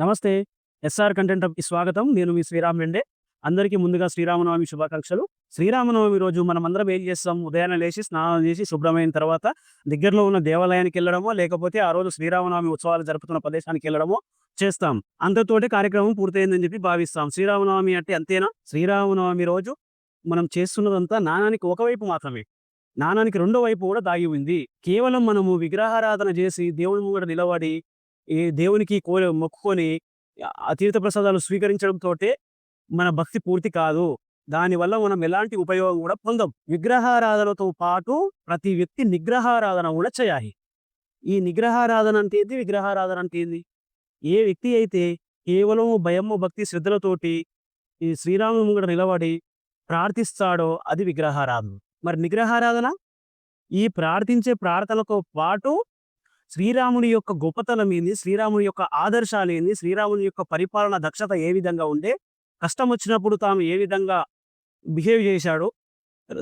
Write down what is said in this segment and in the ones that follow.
నమస్తే ఎస్ఆర్ కంటెంట్కి స్వాగతం. నేను మీ శ్రీరామ్ వెండే. అందరికీ ముందుగా శ్రీరామనవమి శుభాకాంక్షలు. శ్రీరామనవమి రోజు మనం అందరం ఏం చేస్తాం? ఉదయాన్నే లేచి స్నానం చేసి శుభ్రమైన తర్వాత దగ్గరలో ఉన్న దేవాలయానికి వెళ్ళడమో లేకపోతే ఆ రోజు శ్రీరామనవమి ఉత్సవాలు జరుపుతున్న ప్రదేశానికి వెళ్ళడమో చేస్తాం. అంతతోటి కార్యక్రమం పూర్తయిందని చెప్పి భావిస్తాం. శ్రీరామనవమి అంటే అంతేనా? శ్రీరామనవమి రోజు మనం చేస్తున్నదంతా నాణానికి ఒకవైపు మాత్రమే. నాణానికి రెండో వైపు కూడా దాగి ఉంది. కేవలం మనము విగ్రహారాధన చేసి దేవుని ముంగడ నిలబడి ఈ దేవునికి కోరి మొక్కుకొని ఆ తీర్థ ప్రసాదాలు స్వీకరించడంతో మన భక్తి పూర్తి కాదు. దానివల్ల మనం ఎలాంటి ఉపయోగం కూడా పొందం. విగ్రహారాధనతో పాటు ప్రతి వ్యక్తి నిగ్రహారాధన కూడా చేయాలి. ఈ నిగ్రహారాధన అంటే ఏంది? విగ్రహారాధన అంటే ఏంది? ఏ వ్యక్తి అయితే కేవలం భయము భక్తి శ్రద్ధలతోటి ఈ శ్రీరాముని ముంగట నిలబడి ప్రార్థిస్తాడో అది విగ్రహారాధన. మరి నిగ్రహారాధన? ఈ ప్రార్థించే ప్రార్థనతో పాటు శ్రీరాముని యొక్క గొప్పతనం ఏంది? శ్రీరాముని యొక్క ఆదర్శాలు ఏంది? శ్రీరాముని యొక్క పరిపాలన దక్షత ఏ విధంగా ఉండే? కష్టం వచ్చినప్పుడు తాము ఏ విధంగా బిహేవ్ చేశాడు?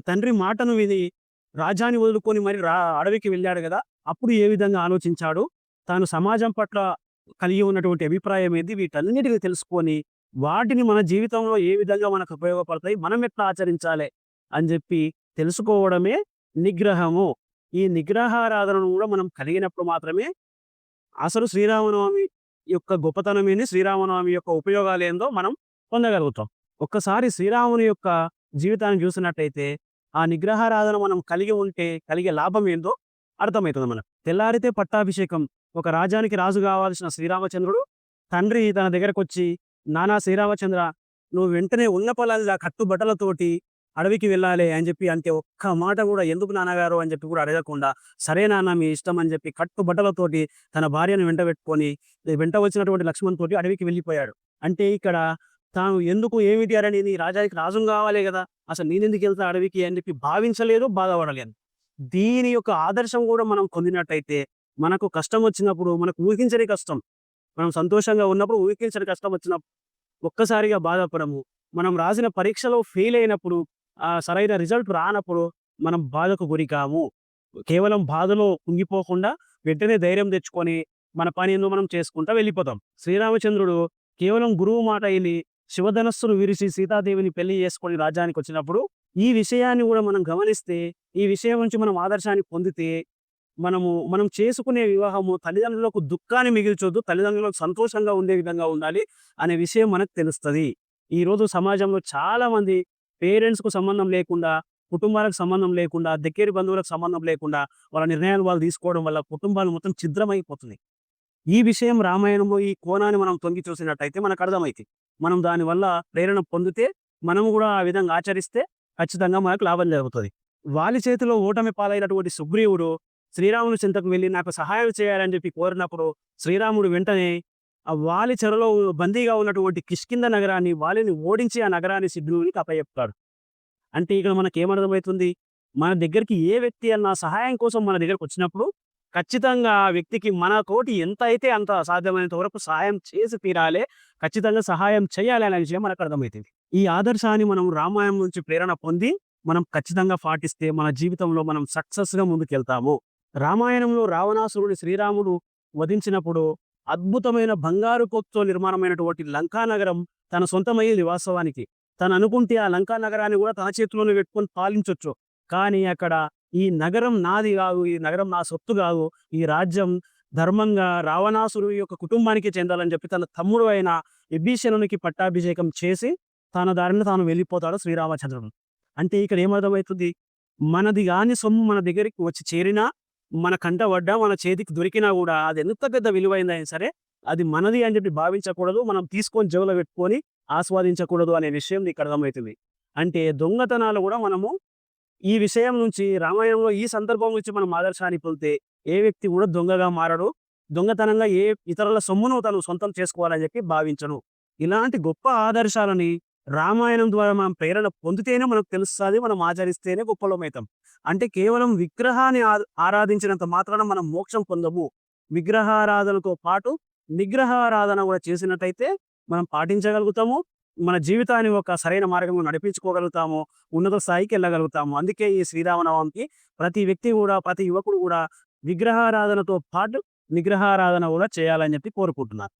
తండ్రి మాటను విని రాజ్యాన్ని వదులుకొని మరి రా అడవికి వెళ్ళాడు కదా? అప్పుడు ఏ విధంగా ఆలోచించాడు? తాను సమాజం పట్ల కలిగి ఉన్నటువంటి అభిప్రాయం ఏంది? వీటన్నిటిని తెలుసుకొని వాటిని మన జీవితంలో ఏ విధంగా మనకు ఉపయోగపడతాయి? మనం ఎట్లా ఆచరించాలి? అని చెప్పి తెలుసుకోవడమే నిగ్రహము. ఈ నిగ్రహారాధనను కూడా మనం కలిగినప్పుడు మాత్రమే అసలు శ్రీరామనవమి యొక్క గొప్పతనం ఏంది శ్రీరామనవమి యొక్క ఉపయోగాలు ఏందో మనం పొందగలుగుతాం. ఒక్కసారి శ్రీరాముని యొక్క జీవితాన్ని చూసినట్టయితే ఆ నిగ్రహారాధన మనం కలిగి ఉంటే కలిగే లాభం ఏందో అర్థమవుతుంది మనకు. తెల్లారితే పట్టాభిషేకం ఒక రాజానికి రాజు కావాల్సిన శ్రీరామచంద్రుడు తండ్రి తన దగ్గరకు వచ్చి నానా శ్రీరామచంద్ర నువ్వు వెంటనే ఉన్న పొలాల కట్టుబట్టలతోటి అడవికి వెళ్ళాలి అని చెప్పి అంటే ఒక్క మాట కూడా ఎందుకు నాన్నగారు? అని చెప్పి కూడా అడగకుండా సరే నాన్న మీ ఇష్టం అని చెప్పి కట్టుబట్టలతోటి తన భార్యను వెంట పెట్టుకొని వెంట వచ్చినటువంటి లక్ష్మణ్ తోటి అడవికి వెళ్ళిపోయాడు. అంటే ఇక్కడ తాను ఎందుకు ఏమిటి అని నీ రాజాకి రాజు కావాలి కదా అసలు నేనెందుకు వెళ్తా అడవికి అని చెప్పి భావించలేదు బాధపడలేదు. దీని యొక్క ఆదర్శం కూడా మనం పొందినట్టయితే మనకు కష్టం వచ్చినప్పుడు మనకు ఊహించని కష్టం మనం సంతోషంగా ఉన్నప్పుడు ఊహించని కష్టం వచ్చినప్పుడు ఒక్కసారిగా బాధపడము. మనం రాసిన పరీక్షలో ఫెయిల్ అయినప్పుడు సరైన రిజల్ట్ రానప్పుడు మనం బాధకు గురికాము. కేవలం బాధలో కుంగిపోకుండా వెంటనే ధైర్యం తెచ్చుకొని మన పని ఏందో మనం చేసుకుంటా వెళ్ళిపోతాం. శ్రీరామచంద్రుడు కేవలం గురువు మాట అయిని శివధనస్సును విరిసి సీతాదేవిని పెళ్ళి చేసుకొని రాజ్యానికి వచ్చినప్పుడు ఈ విషయాన్ని కూడా మనం గమనిస్తే ఈ విషయం నుంచి మనం ఆదర్శాన్ని పొందితే మనము మనం చేసుకునే వివాహము తల్లిదండ్రులకు దుఃఖాన్ని మిగిల్చొద్దు తల్లిదండ్రులకు సంతోషంగా ఉండే విధంగా ఉండాలి అనే విషయం మనకు తెలుస్తుంది. ఈ రోజు సమాజంలో చాలామంది పేరెంట్స్కు పేరెంట్స్కు సంబంధం లేకుండా కుటుంబాలకు సంబంధం లేకుండా దగ్గర బంధువులకు సంబంధం లేకుండా వాళ్ళ నిర్ణయాలు వాళ్ళు తీసుకోవడం వల్ల కుటుంబాలు మొత్తం ఛిద్రమైపోతుంది ఈ విషయం రామాయణంలో ఈ కోణాన్ని మనం తొంగి చూసినట్టయితే మనకు అర్థమైంది. మనం దానివల్ల ప్రేరణ పొందితే మనం కూడా ఆ విధంగా ఆచరిస్తే ఖచ్చితంగా మనకు లాభం జరుగుతుంది. వాలి చేతిలో ఓటమి పాలైనటువంటి సుగ్రీవుడు శ్రీరాముని చింతకు వెళ్ళి నాకు సహాయం చేయాలని చెప్పి కోరినప్పుడు శ్రీరాముడు వెంటనే ఆ వాలి చెరలో బందీగా ఉన్నటువంటి కిష్కింద నగరాన్ని వాలిని ఓడించి ఆ నగరాన్ని సిద్ధునికి అప్పచెప్తాడు అంటే ఇక్కడ మనకి ఏమర్థమవుతుంది మన దగ్గరికి ఏ వ్యక్తి అన్న సహాయం కోసం మన దగ్గరకు వచ్చినప్పుడు ఖచ్చితంగా ఆ వ్యక్తికి మన తోటి ఎంత అయితే అంత సాధ్యమైనంత వరకు సహాయం చేసి తీరాలే ఖచ్చితంగా సహాయం చేయాలి అనే విషయం మనకు అర్థమవుతుంది. ఈ ఆదర్శాన్ని మనం రామాయణం నుంచి ప్రేరణ పొంది మనం ఖచ్చితంగా పాటిస్తే మన జీవితంలో మనం సక్సెస్గా ముందుకెళ్తాము. రామాయణంలో రావణాసురుడు శ్రీరాముడు వధించినప్పుడు అద్భుతమైన బంగారు కొత్తో నిర్మాణమైనటువంటి లంకా నగరం తన సొంతమయ్యేది వాస్తవానికి తను అనుకుంటే ఆ లంకా నగరాన్ని కూడా తన చేతిలోనే పెట్టుకొని పాలించవచ్చు కానీ అక్కడ ఈ నగరం నాది కాదు ఈ నగరం నా సొత్తు కాదు ఈ రాజ్యం ధర్మంగా రావణాసురు యొక్క కుటుంబానికి చెందాలని చెప్పి తన తమ్ముడు అయిన విభీషణునికి పట్టాభిషేకం చేసి తన దారిని తాను వెళ్ళిపోతాడు శ్రీరామచంద్రుడు. అంటే ఇక్కడ ఏమర్థమవుతుంది? మనది కాని సొమ్ము మన దగ్గరికి వచ్చి చేరినా మన కంట పడ్డా మన చేతికి దొరికినా కూడా అది ఎంత పెద్ద విలువైందైనా సరే అది మనది అని చెప్పి భావించకూడదు. మనం తీసుకొని జోలో పెట్టుకొని ఆస్వాదించకూడదు అనే విషయం నీకు అర్థమవుతుంది. అంటే దొంగతనాలు కూడా మనము ఈ విషయం నుంచి రామాయణంలో ఈ సందర్భం నుంచి మనం ఆదర్శాన్ని పొందితే ఏ వ్యక్తి కూడా దొంగగా మారడు. దొంగతనంగా ఏ ఇతరుల సొమ్మును తను సొంతం చేసుకోవాలని చెప్పి భావించను ఇలాంటి గొప్ప ఆదర్శాలని రామాయణం ద్వారా మనం ప్రేరణ పొందితేనే మనకు తెలుస్తుంది మనం ఆచరిస్తేనే గొప్పలమవుతాం అంటే కేవలం విగ్రహాన్ని ఆ- ఆరాధించినంత మాత్రాన మనం మోక్షం పొందము. విగ్రహారాధనతో పాటు నిగ్రహారాధన కూడా చేసినట్టయితే మనం పాటించగలుగుతాము. మన జీవితాన్ని ఒక సరైన మార్గంలో నడిపించుకోగలుగుతాము. ఉన్నత స్థాయికి వెళ్ళగలుగుతాము. అందుకే ఈ శ్రీరామనవమికి ప్రతి వ్యక్తి కూడా ప్రతి యువకుడు కూడా విగ్రహారాధనతో పాటు నిగ్రహారాధన కూడా చేయాలని చెప్పి కోరుకుంటున్నారు